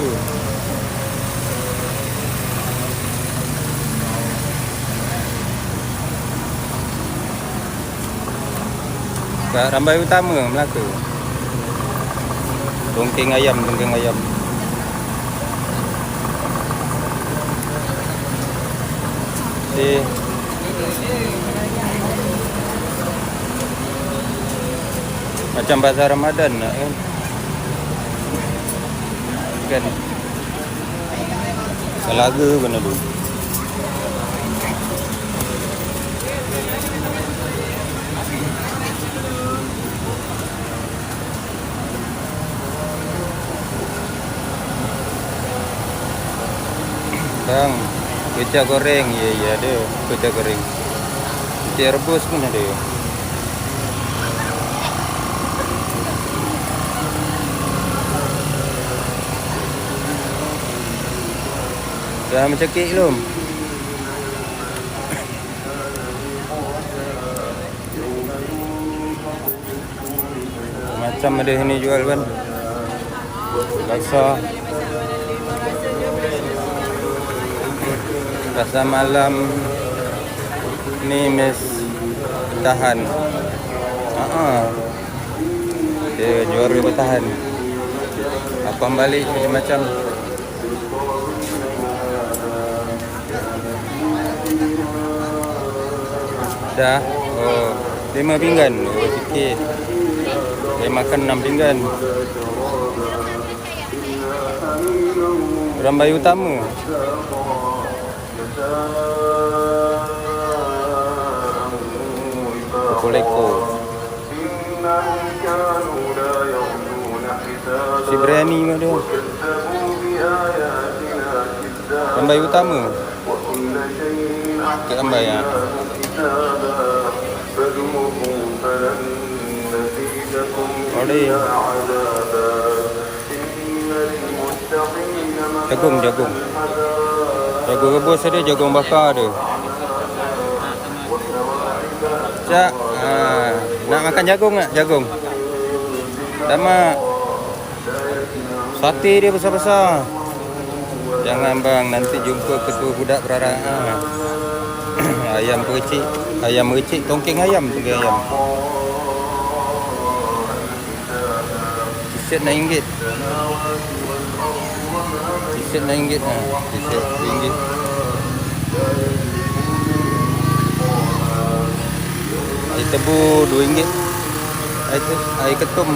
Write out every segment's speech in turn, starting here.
ừ. Rambai utama dengan Melaka Tungking ayam, tungking ayam Eh Macam bazar Ramadan nak kan Kan. Selaga pun ada. Sekarang kecap goreng, ya ya ada kecap goreng. Kecap rebus pun ada. Dah macam kek belum? Macam ada sini jual kan Rasa Rasa malam. Ni mes Bertahan Haa Dia juara bertahan. Apa balik macam-macam Dah Oh Lima pinggan. Oh sikit. Saya makan enam pinggan. Rambai utama. Koleko Si biryani pun ada Rambai utama. Ke rambai ya Jagung, jagung. Jagung rebus ada, jagung bakar ada. Cak ha, Nak makan jagung tak? Jagung. Sama Sate dia besar-besar. Jangan bang, nanti jumpa ketua budak berarak ha. Ayam percik Ayam percik, tongkeng ayam Tongkeng ayam T-shirt RM6 T-shirt RM6 ha. T-shirt RM6 Air tebu RM2 Air, air ketum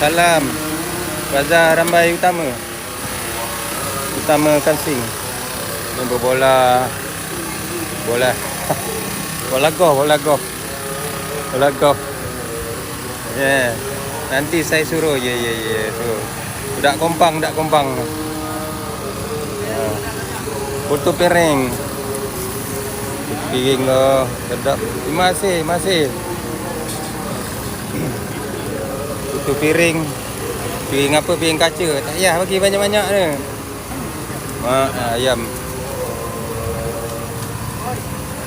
Salam. Bazar Rambai Utama. Utama Kansing. Ni berbola. Bola. Bola golf Bola golf Bola golf Ya. Yeah. Nanti saya suruh. Ya ya ya. Budak kompang Budak kompang. Ah. Putu piring. Piring oh, Sedap. Terima kasih Terima kasih. Piring. Piring apa? Piring kaca. Tak payah bagi banyak-banyak ni. Mak ayam.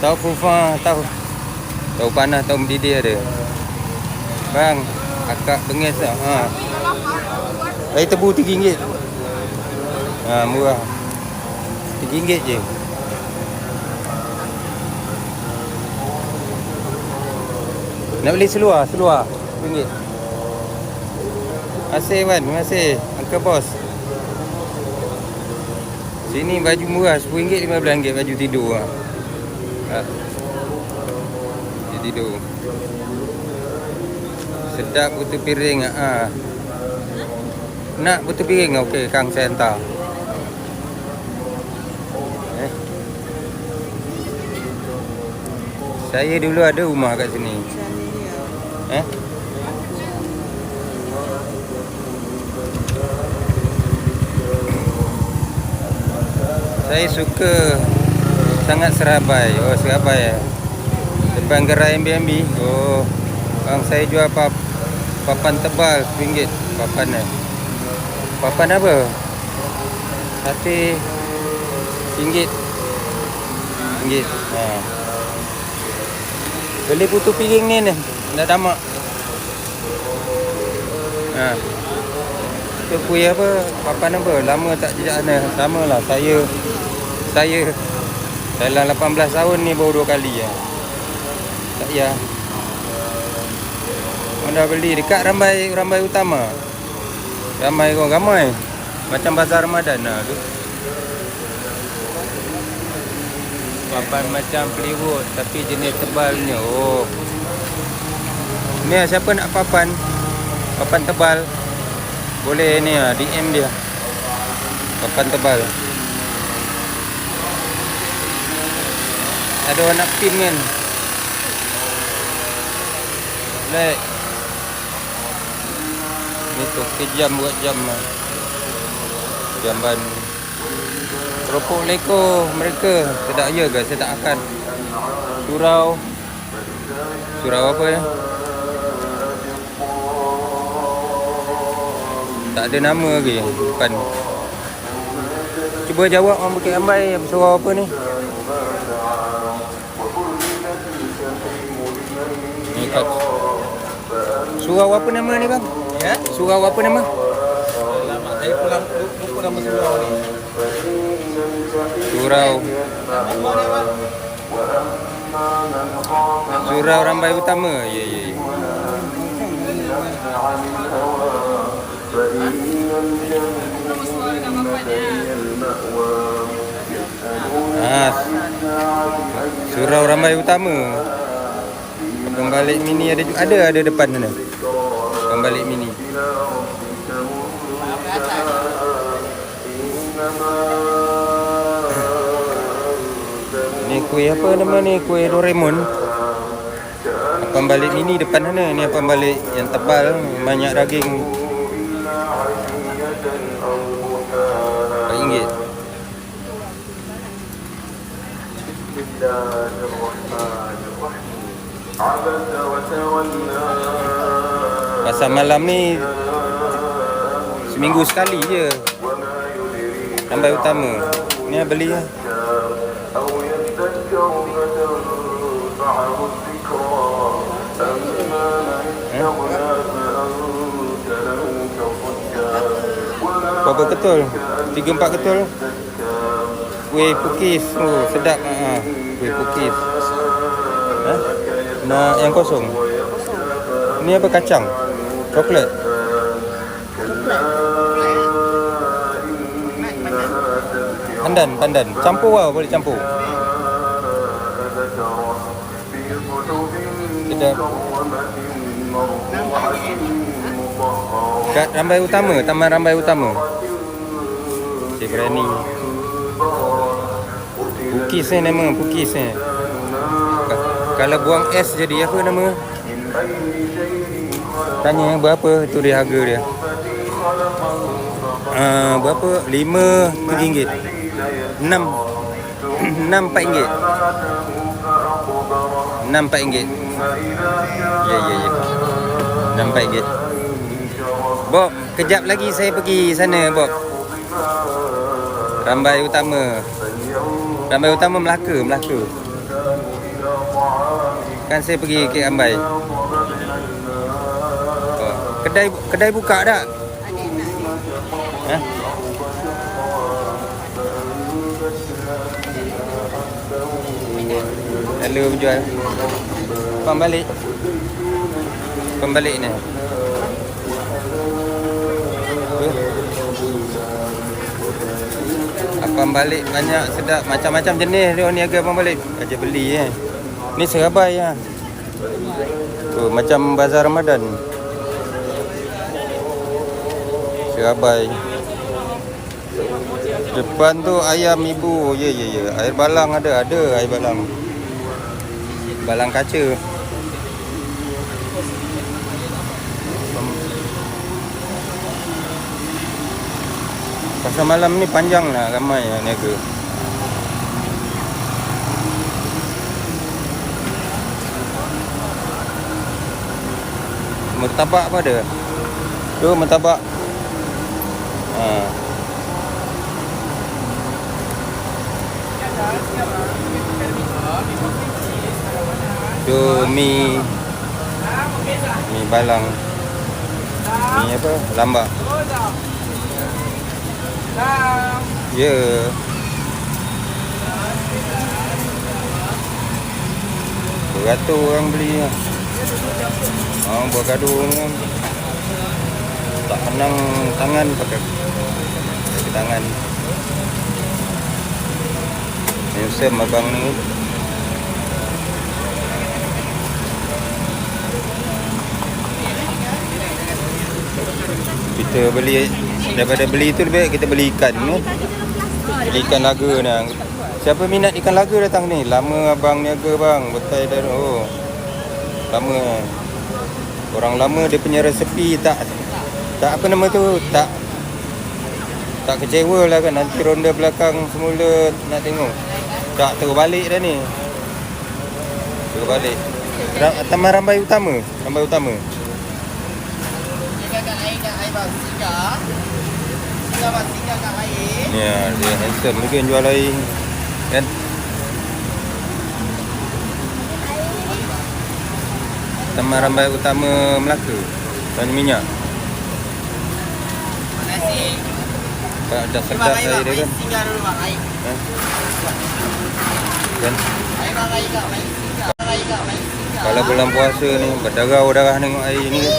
Tahu fufa Tahu Tahu panas Tahu mendidih ada. Bang Akak bengis tak? Ha. Air tebu RM3 ha, Murah. RM3 je. Nak beli seluar Seluar. RM1 Terima kasih Wan Terima kasih. Uncle Boss. Sini baju murah RM10 RM15 baju tidur ha. Tidur Sedap butuh piring ha. Nak butuh piring Okey Kang saya hantar Eh. Saya dulu ada rumah kat sini. Eh? Saya suka sangat Serabai. Oh, Serabai ya. Depan gerai Airbnb. Oh. Bang saya jual pap papan tebal RM1 papan ni. Papan apa? Sate RM1. RM1. Ha. Beli putu piring ni ni. Dah tamak. Ha. Itu kuih apa? Papan apa? Lama tak jejak sana. Sama lah. Saya saya Dalam 18 tahun ni baru dua kali ya. Tak ya. Mana beli dekat Rambai Rambai Utama. Ramai orang ramai. Macam bazar Ramadan lah tu. Papan macam plywood tapi jenis tebalnya. Oh. Ni lah, siapa nak papan? Papan tebal. Boleh ni lah, DM dia. Papan tebal. Ada orang nak pin kan? Lek. Ni tu kejam buat jam lah. Jamban. Keropok leko mereka. Sedap ya ke? Saya tak akan. Surau. Surau apa ya? Tak ada nama lagi depan. Cuba jawab orang Bukit Ambai surau apa ni? Ni kat Surau apa nama ni bang? Ya? Surau apa nama? Lama saya pulang lupa nama surau ni. Surau Surau Rambai Utama. Ya ya ya. Ah, Surau Rambai Utama. Pembalik mini ada ada ada depan sana. Pembalik mini. Ni kuih apa nama ni? Kuih Doraemon. Pembalik mini depan sana. Ni pembalik yang tebal, banyak daging. RM4. Pasal malam ni seminggu sekali je. Sampai utama. Ni lah beli lah. Berapa ketul? Tiga empat ketul? Kuih pukis. Oh, sedap. Ha. Kuih pukis. Ha? Nak yang kosong? Ni apa kacang? Coklat? Pandan, pandan. Campur lah, boleh campur. Kita kat Rambai Utama, Taman Rambai Utama. Cik berani. Pukis ni nama, pukis ni. Ka- Kalau buang es jadi apa nama? Tanya berapa tu dia harga dia. Uh, berapa? Lima tiga ringgit. Enam. Enam empat ringgit. Enam empat ringgit. Ya, ya, ya. Enam empat ringgit. Bob, kejap lagi saya pergi sana, Bob. Rambai Utama. Rambai Utama Melaka, Melaka. Kan saya pergi ke Rambai. Oh, Kedai kedai buka tak? Ha? Hello penjual. Pembalik. Pembalik ni. Tu. Abang balik banyak sedap macam-macam jenis dia ni harga abang balik. Beli eh. Ni serabai ah. Tu macam bazar Ramadan. Serabai. Depan tu ayam ibu. Ya ya ya. Air balang ada, ada air balang. Balang kaca. Pasal malam ni panjang lah ramai yang niaga. Mertabak apa ada? Tu mertabak. Ha. Tu mi mi balang. Mi apa? Lambak. Ya. Beratus orang beli ni. Orang bergaduh ni kan. Tak menang tangan pakai pakai tangan. Handsome abang ni. Kita beli daripada beli tu lebih kita beli ikan ni. Beli ikan laga ni. Siapa minat ikan laga datang ni? Lama abang niaga bang. Betul dah. Oh. Lama. Orang lama dia punya resepi tak tak apa nama tu tak tak kecewa lah kan nanti ronda belakang semula nak tengok tak terus balik dah ni terus balik Taman Rambai Utama Rambai Utama Singgah kat air kat air bang. Singgah. Singgah bang. Singgah kat air. Ya, dia handsome mungkin jual air kan. Taman Rambai Utama Melaka. Tanya minyak. Nasi. Tak ada sedap bang. dia kan. Singgah dulu. Air. Kan? kan? Air bang. Air kat. Air singgah. Air kat. Air singgah. Kalau bulan puasa ni berdarah-darah tengok air ni kan.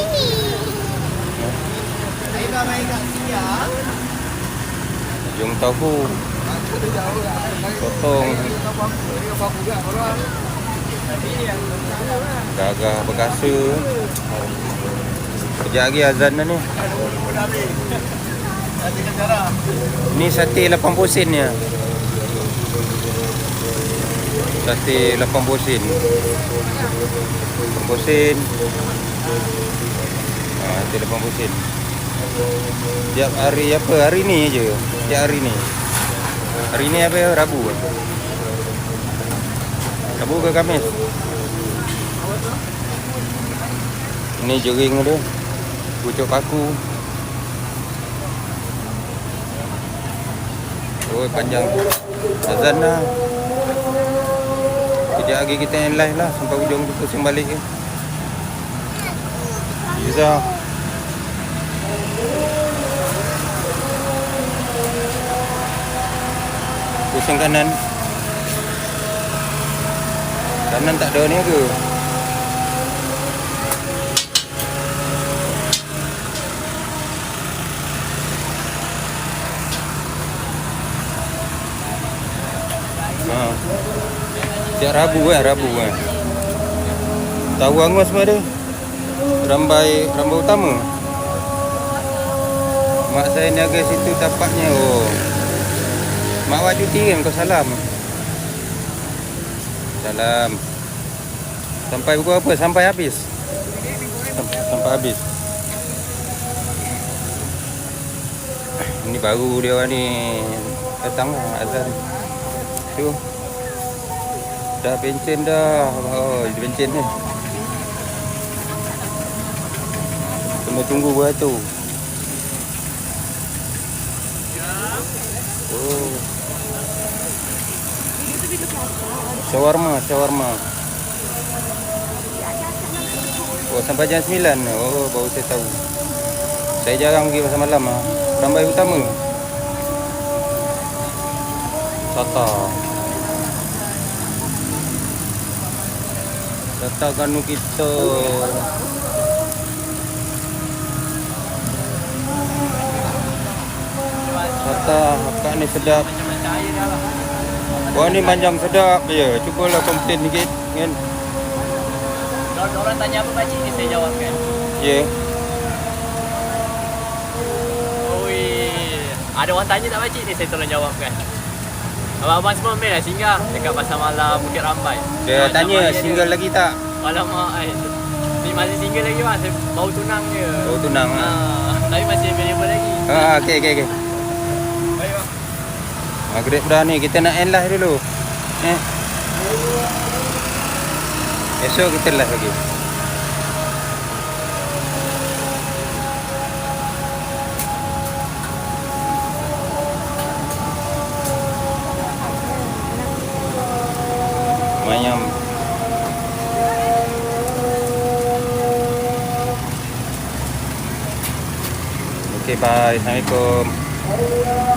Air bang. Air. Singgah. Jom tahu. Potong. Gagah berkasa. Kejap lagi azan dah ni. Ni sate 80 sen ni. ah. Sate 80 sen. 80 sen. Ha, sate 80 sen. Tiap hari apa? Hari ni je. Tiap hari ni. Hari ni apa ya? Rabu? Rabu ke Khamis? Ini jering dia. Pucuk paku. Oh panjang. Azan dah. Kejap lagi kita yang live lah sampai hujung tu pusing balik ke. Iza. Pusing kanan. Kanan tak ada ni ke? Ha. Setiap Rabu kan, Rabu kan. Tahu angus semua ada. Rambai rambai utama. Mak saya niaga situ tapaknya. Oh. Mak awak cuti kan kau salam. Salam. Sampai pukul apa? Sampai habis. Sam- Sampai habis. Ini baru dia orang ni datang azan. Tu. Dah pencen dah. Oh, dia pencen ni. Kena tunggu beratur. Shawarma, shawarma. Oh, sampai jam 9. Oh, baru saya tahu. Saya jarang pergi pasar malam ah. Rambai utama. Tata. Tata kanu kita. Tata, akak ni sedap. Macam-macam air dah lah. Wah ni panjang sedap je. Cubalah komplain sikit kan. Orang tanya apa pakcik ni saya jawabkan. Ya. Yeah. Oi. Ada orang tanya tak pakcik ni saya tolong jawabkan. Abang-abang semua main lah singgah dekat pasar malam Bukit Rambai. Dia Macam tanya mana dia? single lagi tak? Alamak ai. Ni masih single lagi bang. Saya baru tunang je. Oh tunang Ha, ah. tapi masih available lagi. Ah, okey okey okey. Maghrib dah ni kita nak end live dulu. Eh. Esok kita live lagi. Mayam. Okay, bye. Assalamualaikum.